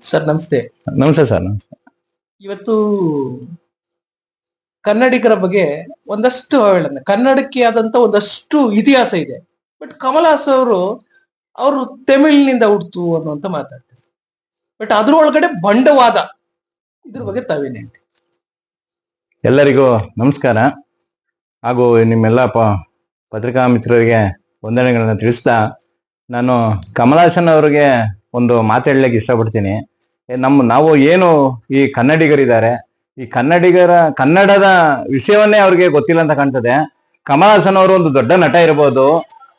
Sir ನಮಸ್ತೆ. ನಮಸ್ತೆ sir ನಮಸ್ತೆ. ಇವತ್ತು ಕನ್ನಡಿಗರ ಬಗ್ಗೆ ಒಂದಷ್ಟು ಹೇಳೋಣ ಕನ್ನಡಕ್ಕೆ ಆದಂತ ಒಂದಷ್ಟು ಇತಿಹಾಸ ಇದೆ. ಬಟ್ ಕಮಲ್ ಹಾಸ್ ಅವರು ಅವರು ತಮಿಳಿನಿಂದ ಹುಡ್ತು ಅನ್ನುವಂತ ಮಾತಾಡ್ತಾರೆ. ಬಟ್ ಅದ್ರ ಒಳಗಡೆ ಬಂಡವಾದ ಇದ್ರ ಬಗ್ಗೆ ತಾವೇನ್ ಹೇಳ್ತೀವಿ ಎಲ್ಲರಿಗೂ ನಮಸ್ಕಾರ. ಹಾಗೂ ನಿಮ್ಮೆಲ್ಲ ಪ ಪತ್ರಿಕಾ ಮಿತ್ರರಿಗೆ ವಂದನೆಗಳನ್ನು ತಿಳಿಸ್ತಾ ನಾನು ಕಮಲಾಸನ್ ಅವರಿಗೆ ಒಂದು ಮಾತು ಹೇಳಲಿಕ್ಕೆ ಇಷ್ಟಪಡ್ತೀನಿ. ನಮ್ಮ, ನಾವು ಏನು ಈ ಕನ್ನಡಿಗರಿದ್ದಾರೆ, ಈ ಕನ್ನಡಿಗರ, ಕನ್ನಡದ ವಿಷಯವನ್ನೇ ಅವ್ರಿಗೆ ಗೊತ್ತಿಲ್ಲ ಅಂತ ಕಾಣ್ತದೆ. ಕಮಲಾಸನ್ ಅವರು ಒಂದು ದೊಡ್ಡ ನಟ ಇರ್ಬೋದು.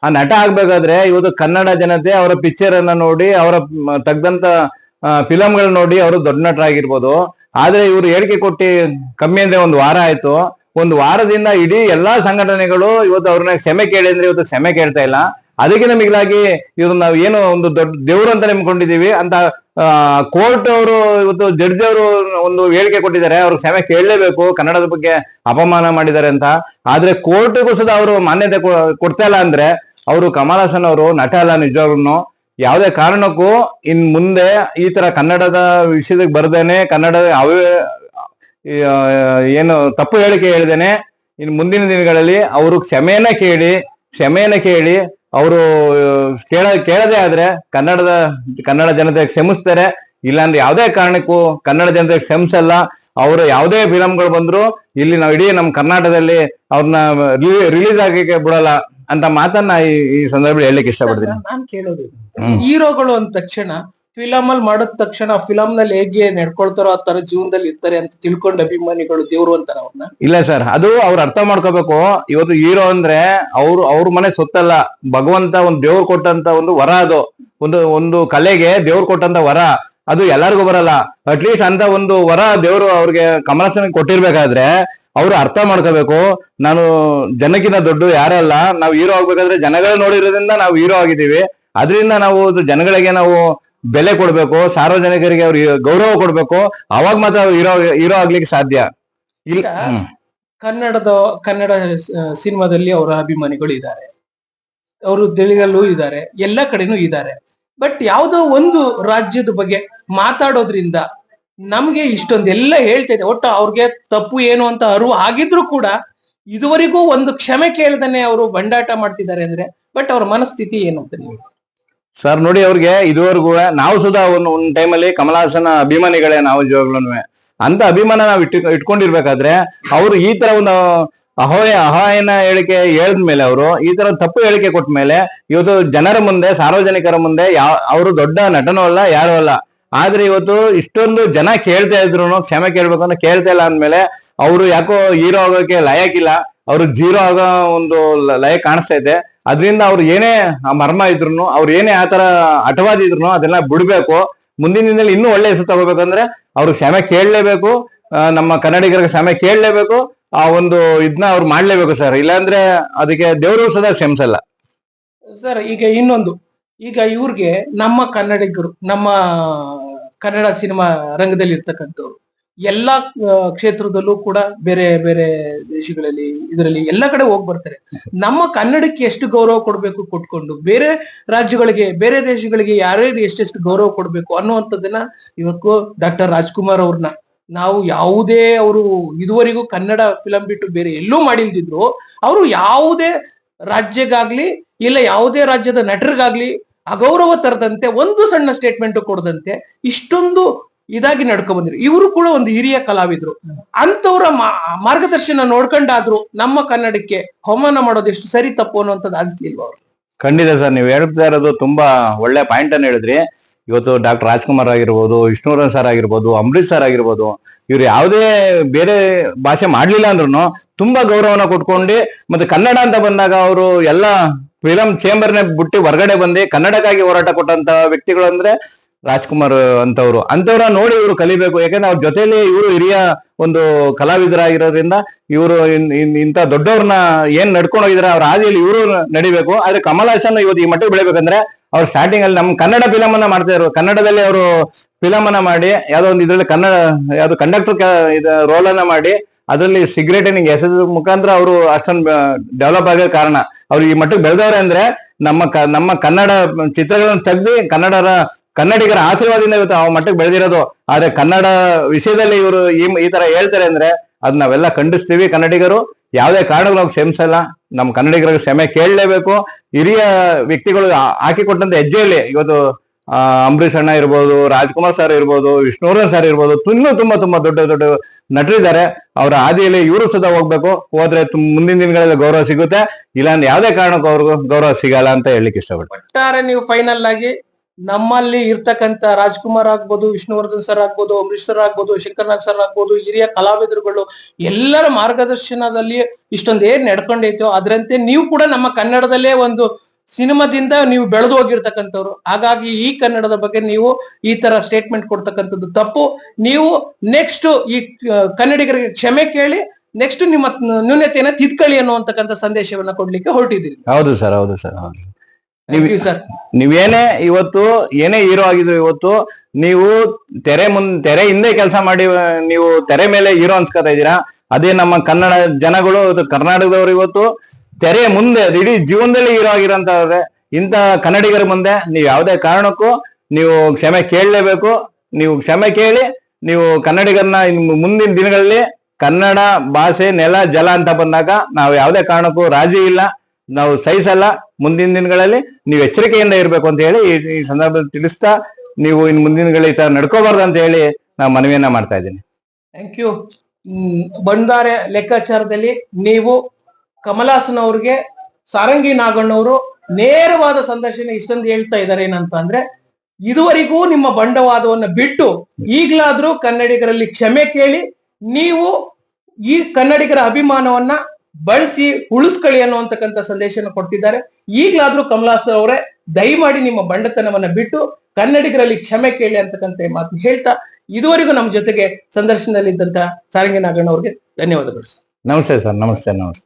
ಆ ನಟ ಆಗ್ಬೇಕಾದ್ರೆ ಇವತ್ತು ಕನ್ನಡ ಜನತೆ ಅವರ ಪಿಕ್ಚರ್ ಅನ್ನ ನೋಡಿ, ಅವರ ತಗ್ದಂತ ತೆಗ್ದಂತ ಫಿಲಂಗಳು ನೋಡಿ ಅವರು ದೊಡ್ಡ ನಟರಾಗಿರ್ಬೋದು. ಆದ್ರೆ ಇವರು ಹೇಳಿಕೆ ಕೊಟ್ಟು ಕಮ್ಮಿ ಅಂದ್ರೆ ಒಂದು ವಾರ ಆಯ್ತು. ಒಂದು ವಾರದಿಂದ ಇಡೀ ಎಲ್ಲಾ ಸಂಘಟನೆಗಳು ಇವತ್ತು ಅವ್ರನ್ನ ಕ್ಷಮೆ ಕೇಳಿ ಅಂದ್ರೆ ಇವತ್ತು ಕ್ಷಮೆ ಕೇಳ್ತಾ ಇಲ್ಲ. ಅದಕ್ಕಿಂತ ಮಿಗಿಲಾಗಿ ಇವ್ರು ನಾವು ಏನು ಒಂದು ದೊಡ್ಡ ದೇವರು ಅಂತ ನೆಮ್ಕೊಂಡಿದೀವಿ ಅಂತ ಕೋರ್ಟ್ ಅವರು, ಇವತ್ತು ಜಡ್ಜ್ ಅವರು ಒಂದು ಹೇಳಿಕೆ ಕೊಟ್ಟಿದ್ದಾರೆ. ಅವ್ರಿಗೆ ಕ್ಷಮೆ ಕೇಳಲೇಬೇಕು. ಕನ್ನಡದ ಬಗ್ಗೆ ಅಪಮಾನ ಮಾಡಿದ್ದಾರೆ ಅಂತ. ಆದ್ರೆ ಕೋರ್ಟ್ಗೂ ಸುದ ಅವರು ಮಾನ್ಯತೆ ಕೊಡ್ತಾ ಇಲ್ಲ ಅಂದ್ರೆ ಅವರು ಕಮಲ್ ಹಾಸನ್ ಅವರು, ನಟ ಅಲ್ಲ ನಿಜವಾಗ್ಲೂ ಯಾವುದೇ ಕಾರಣಕ್ಕೂ ಇನ್ ಮುಂದೆ ಈ ತರ ಕನ್ನಡದ ವಿಷಯಕ್ಕೆ ಬರ್ದೇನೆ, ಕನ್ನಡ ಅವೇ ಏನು ತಪ್ಪು ಹೇಳಿಕೆ ಹೇಳಿದೇನೆ, ಇನ್ ಮುಂದಿನ ದಿನಗಳಲ್ಲಿ ಅವರು ಕ್ಷಮೆಯನ್ನ ಕೇಳಿ ಕ್ಷಮೆಯನ್ನ ಕೇಳಿ ಅವರು ಕೇಳ ಕೇಳದೆ ಆದ್ರೆ ಕನ್ನಡದ ಕನ್ನಡ ಜನತೆ ಕ್ಷಮಿಸ್ತಾರೆ. ಇಲ್ಲಾಂದ್ರೆ ಯಾವುದೇ ಕಾರಣಕ್ಕೂ ಕನ್ನಡ ಜನತೆ ಕ್ಷಮಿಸಲ್ಲ. ಅವರು ಯಾವುದೇ ಫಿಲಮ್ಗಳು ಬಂದ್ರು ಇಲ್ಲಿ ನಾವು ಇಡೀ ನಮ್ಮ ಕರ್ನಾಟಕದಲ್ಲಿ ಅವ್ರನ್ನ ರಿಲೀಸ್ ಆಗಕ್ಕೆ ಬಿಡಲ್ಲ ಅಂತ ಮಾತನ್ನ ಈ ಈ ಸಂದರ್ಭದಲ್ಲಿ ಹೇಳಲಿಕ್ಕೆ ಇಷ್ಟಪಡ್ತೀನಿ. ಹೀರೋಗಳು ಅಂದ ತಕ್ಷಣ ಫಿಲಮ್ ಅಲ್ಲಿ ಮಾಡಿದ ತಕ್ಷಣ ಫಿಲಮ್ನಲ್ಲಿ ಹೇಗೆ ನಡ್ಕೊಳ್ತಾರೋ ಆ ತರ ಜೀವನದಲ್ಲಿ ಇರ್ತಾರೆ ಅಂತ ತಿಳ್ಕೊಂಡು ಅಭಿಮಾನಿಗಳು ದೇವ್ರು ಅಂತಾರ ಅವ್ರನ್ನ. ಇಲ್ಲ ಸರ್ ಅದು ಅವ್ರು ಅರ್ಥ ಮಾಡ್ಕೋಬೇಕು. ಇವತ್ತು ಹೀರೋ ಅಂದ್ರೆ ಅವ್ರು, ಅವ್ರ ಮನೆ ಸೊತ್ತಲ್ಲ. ಭಗವಂತ ಒಂದು ದೇವ್ರು ಕೊಟ್ಟಂತ ಒಂದು ವರ ಅದು. ಒಂದು ಒಂದು ಕಲೆಗೆ ದೇವ್ರು ಕೊಟ್ಟಂತ ವರ. ಅದು ಎಲ್ಲರಿಗೂ ಬರಲ್ಲ. ಅಟ್ಲೀಸ್ಟ್ ಅಂತ ಒಂದು ವರ ದೇವ್ರು ಅವ್ರಿಗೆ ಕಮಲಾಸನ ಕೊಟ್ಟಿರ್ಬೇಕಾದ್ರೆ ಅವ್ರು ಅರ್ಥ ಮಾಡ್ಕೋಬೇಕು. ನಾನು ಜನಕ್ಕಿಂತ ದೊಡ್ಡ ಯಾರಲ್ಲ ನಾವು ಹೀರೋ ಆಗ್ಬೇಕಾದ್ರೆ ಜನಗಳು ನೋಡಿರೋದ್ರಿಂದ ನಾವು ಹೀರೋ ಆಗಿದ್ದೀವಿ. ಅದರಿಂದ ನಾವು ಜನಗಳಿಗೆ ನಾವು ಬೆಲೆ ಕೊಡ್ಬೇಕು ಸಾರ್ವಜನಿಕರಿಗೆ ಅವ್ರಿಗೆ ಗೌರವ ಕೊಡ್ಬೇಕು ಅವಾಗ ಮಾತ್ರ ಇರೋ ಇರೋ ಆಗ್ಲಿಕ್ಕೆ ಸಾಧ್ಯ. ಇಲ್ಲ. ಕನ್ನಡದ ಕನ್ನಡ ಸಿನಿಮಾದಲ್ಲಿ ಅವರ ಅಭಿಮಾನಿಗಳು ಇದ್ದಾರೆ. ಅವರು ತೆಲುಗಲ್ಲೂ ಇದ್ದಾರೆ ಎಲ್ಲ ಕಡೆನೂ ಇದ್ದಾರೆ. ಬಟ್ ಯಾವುದೋ ಒಂದು ರಾಜ್ಯದ ಬಗ್ಗೆ ಮಾತಾಡೋದ್ರಿಂದ ನಮ್ಗೆ ಇಷ್ಟೊಂದೆಲ್ಲ ಹೇಳ್ತಾ ಇದೆ. ಒಟ್ಟು ಅವ್ರಿಗೆ ತಪ್ಪು ಏನು ಅಂತ ಅರಿವು ಆಗಿದ್ರು ಕೂಡ ಇದುವರೆಗೂ ಒಂದು ಕ್ಷಮೆ ಕೇಳದನ್ನೇ ಅವರು ಬಂಡಾಟ ಮಾಡ್ತಿದ್ದಾರೆ ಅಂದ್ರೆ ಬಟ್ ಅವ್ರ ಮನಸ್ಥಿತಿ ಏನಂತ ನೀವು? ಸರ್ ನೋಡಿ ಅವ್ರಿಗೆ ಇದುವರೆಗೂ ನಾವು ಸುಧಾ ಒಂದು, ಒಂದ್ ಟೈಮಲ್ಲಿ ಕಮಲಹಾಸನ ಅಭಿಮಾನಿಗಳೇ ನಾವು ನಿಜವಾಗ್ಲೂ ಅಂತ ಅಭಿಮಾನ ನಾವು ಇಟ್ಟು, ಇಟ್ಕೊಂಡಿರ್ಬೇಕಾದ್ರೆ ಅವ್ರು ಈ ತರ ಒಂದು ಅಹೋಯ, ಅಹಾಯನ ಹೇಳಿಕೆ ಹೇಳಿದ್ಮೇಲೆ ಅವರು, ಈ ತರ ತಪ್ಪು ಹೇಳಿಕೆ ಕೊಟ್ಟ ಮೇಲೆ ಇವತ್ತು ಜನರ ಮುಂದೆ, ಸಾರ್ವಜನಿಕರ ಮುಂದೆ ಯಾವ ಅವರು ದೊಡ್ಡ ನಟನೂ ಅಲ್ಲ, ಯಾರು ಅಲ್ಲ. ಆದ್ರೆ ಇವತ್ತು ಇಷ್ಟೊಂದು ಜನ ಕೇಳ್ತಾ ಇದ್ರು ಕ್ಷಮೆ ಕೇಳ್ಬೇಕು ಅಂತ ಕೇಳ್ತಾ ಇಲ್ಲ ಅಂದ್ಮೇಲೆ ಅವರು ಯಾಕೋ ಹೀರೋ ಆಗೋಕೆ ಲಯಕ್ಕಿಲ್ಲ. ಅವ್ರು ಜೀರೋ ಆಗೋ ಒಂದು ಲಯ ಕಾಣಿಸ್ತಾ ಇದೆ. ಅದರಿಂದ ಅವ್ರು ಏನೇ ಆ ಮರ್ಮ ಇದ್ರು ಅವ್ರು ಏನೇ ಆತರ ಅಟವಾದಿ ಇದ್ರು ಅದೆಲ್ಲ ಬಿಡ್ಬೇಕು. ಮುಂದಿನ ದಿನದಲ್ಲಿ ಇನ್ನೂ ಒಳ್ಳೆ ಹೆಸರು ತಗೋಬೇಕಂದ್ರೆ ಅವ್ರಿಗೆ ಕ್ಷಮೆ ಕೇಳಲೇಬೇಕು. ನಮ್ಮ ಕನ್ನಡಿಗರಿಗೆ ಕ್ಷಮೆ ಕೇಳಲೇಬೇಕು. ಆ ಒಂದು ಇದನ್ನ ಅವ್ರು ಮಾಡ್ಲೇಬೇಕು ಸರ್. ಇಲ್ಲಾಂದ್ರೆ ಅದಕ್ಕೆ ದೇವರು ಸದಾ ಕ್ಷಮಿಸಲ್ಲ. ಸರ್, ಈಗ ಇನ್ನೊಂದು. ಈಗ ಇವ್ರಿಗೆ ನಮ್ಮ ಕನ್ನಡಿಗರು, ನಮ್ಮ ಕನ್ನಡ ಸಿನಿಮಾ ರಂಗದಲ್ಲಿ ಇರ್ತಕ್ಕಂಥವ್ರು ಎಲ್ಲಾ ಕ್ಷೇತ್ರದಲ್ಲೂ ಕೂಡ ಬೇರೆ ಬೇರೆ ದೇಶಗಳಲ್ಲಿ, ಇದರಲ್ಲಿ ಎಲ್ಲ ಕಡೆ ಹೋಗಿ ಬರ್ತಾರೆ. ನಮ್ಮ ಕನ್ನಡಕ್ಕೆ ಎಷ್ಟು ಗೌರವ ಕೊಡ್ಬೇಕು ಕೊಟ್ಕೊಂಡು, ಬೇರೆ ರಾಜ್ಯಗಳಿಗೆ, ಬೇರೆ ದೇಶಗಳಿಗೆ ಯಾರ್ಯಾರು ಎಷ್ಟೆಷ್ಟು ಗೌರವ ಕೊಡ್ಬೇಕು ಅನ್ನುವಂಥದ್ದನ್ನ ಇವತ್ತು ಡಾಕ್ಟರ್ ರಾಜ್ಕುಮಾರ್ ಅವ್ರನ್ನ ನಾವು ಯಾವುದೇ ಅವರು ಇದುವರೆಗೂ ಕನ್ನಡ ಫಿಲಂ ಬಿಟ್ಟು ಬೇರೆ ಎಲ್ಲೂ ಮಾಡಿಲ್ದಿದ್ರು, ಅವರು ಯಾವುದೇ ರಾಜ್ಯಗಾಗ್ಲಿ ಇಲ್ಲ ಯಾವುದೇ ರಾಜ್ಯದ ನಟರಿಗಾಗ್ಲಿ ಅಗೌರವ ತರದಂತೆ, ಒಂದು ಸಣ್ಣ ಸ್ಟೇಟ್ಮೆಂಟ್ ಕೊಡದಂತೆ, ಇಷ್ಟೊಂದು ಇದಾಗಿ ನಡ್ಕೊ ಬಂದಿರು ಇವರು ಕೂಡ ಒಂದು ಹಿರಿಯ ಕಲಾವಿದ್ರು. ಅಂತವ್ರ ಮಾರ್ಗದರ್ಶನ ನೋಡ್ಕೊಂಡಾದ್ರು ನಮ್ಮ ಕನ್ನಡಕ್ಕೆ ಅವಮಾನ ಮಾಡೋದು ಎಷ್ಟು ಸರಿ ತಪ್ಪು ಅನ್ನುವಂಥದ್ದು ಅನ್ಸ್ಲಿಲ್ವ ಅವ್ರು ಖಂಡಿತ ಸರ್, ನೀವು ಹೇಳ್ತಾ ಇರೋದು ತುಂಬಾ ಒಳ್ಳೆ ಪಾಯಿಂಟ್ ಅನ್ನ ಹೇಳಿದ್ರಿ. ಇವತ್ತು ಡಾಕ್ಟರ್ ರಾಜ್ಕುಮಾರ್ ಆಗಿರ್ಬೋದು, ವಿಷ್ಣುವರ್ಧನ್ ಸರ್ ಆಗಿರ್ಬೋದು ಅಂಬರೀಶ್ ಸರ್ ಆಗಿರ್ಬೋದು, ಇವ್ರು ಯಾವುದೇ ಬೇರೆ ಭಾಷೆ ಮಾಡ್ಲಿಲ್ಲ ಅಂದ್ರೂ ತುಂಬಾ ಗೌರವನ ಕೊಟ್ಕೊಂಡು ಮತ್ತೆ ಕನ್ನಡ ಅಂತ ಬಂದಾಗ ಅವರು ಎಲ್ಲ ಫಿಲಂ ಚೇಂಬರ್ನೇ ಬಿಟ್ಟು ಹೊರಗಡೆ ಬಂದು ಕನ್ನಡಕ್ಕಾಗಿ ಹೋರಾಟ ಕೊಟ್ಟಂತ ವ್ಯಕ್ತಿಗಳು ಅಂದ್ರೆ ರಾಜ್ಕುಮಾರ್ ಅಂತವ್ರು. ಅಂತವ್ರ ನೋಡಿ ಇವರು ಕಲಿಬೇಕು. ಯಾಕಂದ್ರೆ ಅವ್ರ ಜೊತೆಲಿ ಇವರು ಹಿರಿಯ ಒಂದು ಕಲಾವಿದರಾಗಿರೋದ್ರಿಂದ ಇವರು ಇಂಥ ದೊಡ್ಡವ್ರನ್ನ ಏನ್ ನಡ್ಕೊಂಡು ಹೋಗಿದ್ರೆ ಅವ್ರ ಹಾದಿಯಲ್ಲಿ ಇವರು ನಡಿಬೇಕು. ಆದ್ರೆ ಕಮಲ್ ಹಾಸನ್ ಇವತ್ತು ಈ ಮಟ್ಟಿಗೆ ಬೆಳಿಬೇಕಂದ್ರೆ ಅವ್ರು ಸ್ಟಾರ್ಟಿಂಗ್ ಅಲ್ಲಿ ನಮ್ಮ ಕನ್ನಡ ಫಿಲಮ್ ಅನ್ನ ಮಾಡ್ತಾ ಇದ್ರು ಕನ್ನಡದಲ್ಲಿ ಅವರು ಫಿಲಮ್ ಅನ್ನ ಮಾಡಿ, ಯಾವ್ದೋ ಒಂದು ಇದ್ರಲ್ಲಿ ಕನ್ನಡ, ಯಾವ್ದು ಕಂಡಕ್ಟರ್ ರೋಲ್ ಅನ್ನ ಮಾಡಿ, ಅದರಲ್ಲಿ ಸಿಗರೇಟ್ ನಿಂಗೆ ಎಸೆದ ಮುಖಾಂತರ ಅವರು ಅಷ್ಟೊಂದು ಡೆವಲಪ್ ಆಗೋ ಕಾರಣ. ಅವ್ರು ಈ ಮಟ್ಟಿಗೆ ಬೆಳೆದವ್ರೆ ಅಂದ್ರೆ ನಮ್ಮ ನಮ್ಮ ಕನ್ನಡ ಚಿತ್ರಗಳನ್ನು ತೆಗ್ದು ಕನ್ನಡರ ಕನ್ನಡಿಗರ ಆಶೀರ್ವಾದದಿಂದ ಇವತ್ತು ಆ ಮಟ್ಟಕ್ಕೆ ಬೆಳೆದಿರೋದು. ಆದ್ರೆ ಕನ್ನಡ ವಿಷಯದಲ್ಲಿ ಇವರು ಈ ಈ ತರ ಹೇಳ್ತಾರೆ ಅಂದ್ರೆ ಅದ್ ನಾವೆಲ್ಲ ಖಂಡಿಸ್ತೀವಿ ಕನ್ನಡಿಗರು. ಯಾವುದೇ ಕಾರಣಕ್ಕೂ ನಾವು ಕ್ಷಮಿಸಲ್ಲ. ನಮ್ಮ ಕನ್ನಡಿಗರಿಗೆ ಕ್ಷಮೆ ಕೇಳಲೇಬೇಕು. ಹಿರಿಯ ವ್ಯಕ್ತಿಗಳು ಹಾಕಿಕೊಟ್ಟಂತ ಹೆಜ್ಜೆಯಲ್ಲಿ ಇವತ್ತು ಅಂಬರೀಷ್ ಅಣ್ಣ ಇರ್ಬೋದು, ರಾಜ್ಕುಮಾರ್ ಸರ್ ಇರ್ಬೋದು, ವಿಷ್ಣುವರ್ಧನ್ ಸರ್ ಇರ್ಬೋದು ಇನ್ನೂ ತುಂಬಾ ತುಂಬಾ ದೊಡ್ಡ ದೊಡ್ಡ ನಟರಿದ್ದಾರೆ. ಅವರ ಹಾದಿಯಲ್ಲಿ ಇವರು ಸುತ್ತ ಹೋಗ್ಬೇಕು. ಹೋದ್ರೆ ಮುಂದಿನ ದಿನಗಳಲ್ಲಿ ಗೌರವ ಸಿಗುತ್ತೆ. ಇಲ್ಲಾಂದ್ರೆ ಯಾವುದೇ ಕಾರಣಕ್ಕೂ ಅವ್ರಿಗೂ ಗೌರವ ಸಿಗಲ್ಲ ಅಂತ ಹೇಳಲಿಕ್ಕೆ ಇಷ್ಟಪಡ್ತೀನಿ. ಒಟ್ಟಾರೆ ನೀವು ಫೈನಲ್ ಆಗಿ ನಮ್ಮಲ್ಲಿ ಇರ್ತಕ್ಕಂತ ರಾಜ್ಕುಮಾರ್ ಆಗ್ಬೋದು, ವಿಷ್ಣುವರ್ಧನ್ ಸರ್ ಆಗ್ಬೋದು ಅಂಬರೀಶ್ ಸರ್ ಆಗ್ಬೋದು ಶಂಕರ್ನಾಗ್ ಸರ್ ಆಗ್ಬೋದು, ಹಿರಿಯ ಕಲಾವಿದರುಗಳು ಎಲ್ಲರ ಮಾರ್ಗದರ್ಶನದಲ್ಲಿ ಇಷ್ಟೊಂದು ಏನ್ ನಡ್ಕೊಂಡೈತೋ ಅದರಂತೆ ನೀವು ಕೂಡ ನಮ್ಮ ಕನ್ನಡದಲ್ಲೇ ಒಂದು ಸಿನಿಮಾದಿಂದ ನೀವು ಬೆಳೆದು ಹೋಗಿರ್ತಕ್ಕಂಥವ್ರು. ಹಾಗಾಗಿ ಈ ಕನ್ನಡದ ಬಗ್ಗೆ ನೀವು ಈ ತರ ಸ್ಟೇಟ್ಮೆಂಟ್ ಕೊಡ್ತಕ್ಕಂಥದ್ದು ತಪ್ಪು. ನೀವು ನೆಕ್ಸ್ಟ್ ಈ ಕನ್ನಡಿಗರಿಗೆ ಕ್ಷಮೆ ಕೇಳಿ ನೆಕ್ಸ್ಟ್ ನಿಮ್ಮ ನ್ಯೂನತೆಯನ್ನ ತಿದ್ಕೊಳ್ಳಿ ಅನ್ನುವಂತಕ್ಕಂಥ ಸಂದೇಶವನ್ನ ಕೊಡ್ಲಿಕ್ಕೆ ಹೊರಟಿದ್ದೀರಿ. ಹೌದು ಸರ್ ಹೌದು ಸರ್, ಹೌದು ನೀವೇನೇ ಇವತ್ತು ಏನೇ ಹೀರೋ ಆಗಿದ್ರು ಇವತ್ತು ನೀವು ತೆರೆ ಮುನ್ ತೆರೆ ಹಿಂದೆ ಕೆಲಸ ಮಾಡಿ ನೀವು ತೆರೆ ಮೇಲೆ ಹೀರೋ ಅನ್ಸ್ಕೊತಾ ಇದ್ದೀರಾ? ಅದೇ ನಮ್ಮ ಕನ್ನಡ ಜನಗಳು ಕರ್ನಾಟಕದವರು ಇವತ್ತು ತೆರೆ ಮುಂದೆ ಇಡೀ ಜೀವನದಲ್ಲಿ ಹೀರೋ ಆಗಿರೋಂತವ್ರೆ ಇಂತ ಕನ್ನಡಿಗರ ಮುಂದೆ ನೀವು ಯಾವುದೇ ಕಾರಣಕ್ಕೂ ನೀವು ಕ್ಷಮೆ ಕೇಳಲೇಬೇಕು. ನೀವು ಕ್ಷಮೆ ಕೇಳಿ ನೀವು ಕನ್ನಡಿಗರನ್ನ ಮುಂದಿನ ದಿನಗಳಲ್ಲಿ ಕನ್ನಡ ಭಾಷೆ ನೆಲ ಜಲ ಅಂತ ಬಂದಾಗ ನಾವು ಯಾವುದೇ ಕಾರಣಕ್ಕೂ ರಾಜಿ ಇಲ್ಲ ನಾವು ಸಹಿಸಲ್ಲ. ಮುಂದಿನ ದಿನಗಳಲ್ಲಿ ನೀವು ಎಚ್ಚರಿಕೆಯಿಂದ ಇರಬೇಕು ಅಂತ ಹೇಳಿ ಈ- ಸಂದರ್ಭದಲ್ಲಿ ತಿಳಿಸ್ತಾ ನೀವು ಇನ್ನು ಮುಂದಿನ ಈ ತರ ನಡ್ಕೋಬಾರ್ದು ಅಂತ ಹೇಳಿ ನಾವು ಮನವಿಯನ್ನ ಮಾಡ್ತಾ ಇದ್ದೀನಿ. ಥ್ಯಾಂಕ್ ಯು ಬಂಡಾರೆ ಲೆಕ್ಕಾಚಾರದಲ್ಲಿ ನೀವು ಕಮಲಾಸನ್ ಅವ್ರಿಗೆ ಸಾರಂಗಿ ನಾಗಣ್ಣವರು ನೇರವಾದ ಸಂದರ್ಶನ ಇಷ್ಟೊಂದು ಹೇಳ್ತಾ ಇದ್ದಾರೆ ಏನಂತ ಅಂದ್ರೆ, ಇದುವರೆಗೂ ನಿಮ್ಮ ಬಂಡವಾದವನ್ನು ಬಿಟ್ಟು ಈಗಲಾದ್ರೂ ಕನ್ನಡಿಗರಲ್ಲಿ ಕ್ಷಮೆ ಕೇಳಿ ನೀವು ಈ ಕನ್ನಡಿಗರ ಅಭಿಮಾನವನ್ನ ಬಳಸಿ ಉಳಿಸ್ಕೊಳ್ಳಿ ಅನ್ನುವಂತಕ್ಕಂಥ ಸಂದೇಶನ ಕೊಡ್ತಿದ್ದಾರೆ. ಈಗ್ಲಾದ್ರೂ ಕಮಲಾಸ್ ಅವರೇ ದಯಮಾಡಿ ನಿಮ್ಮ ಬಂಡತನವನ್ನ ಬಿಟ್ಟು ಕನ್ನಡಿಗರಲ್ಲಿ ಕ್ಷಮೆ ಕೇಳಿ ಅಂತಕ್ಕಂಥ ಮಾತು ಹೇಳ್ತಾ ಇದುವರೆಗೂ ನಮ್ಮ ಜೊತೆಗೆ ಸಂದರ್ಶನದಲ್ಲಿದ್ದಂತಹ ಸಾರಂಗಿ ನಾಗಣ್ಣ ಅವ್ರಿಗೆ ಧನ್ಯವಾದಗಳು ನಮಸ್ತೆ ಸರ್, ನಮಸ್ತೆ ನಮಸ್ತೆ.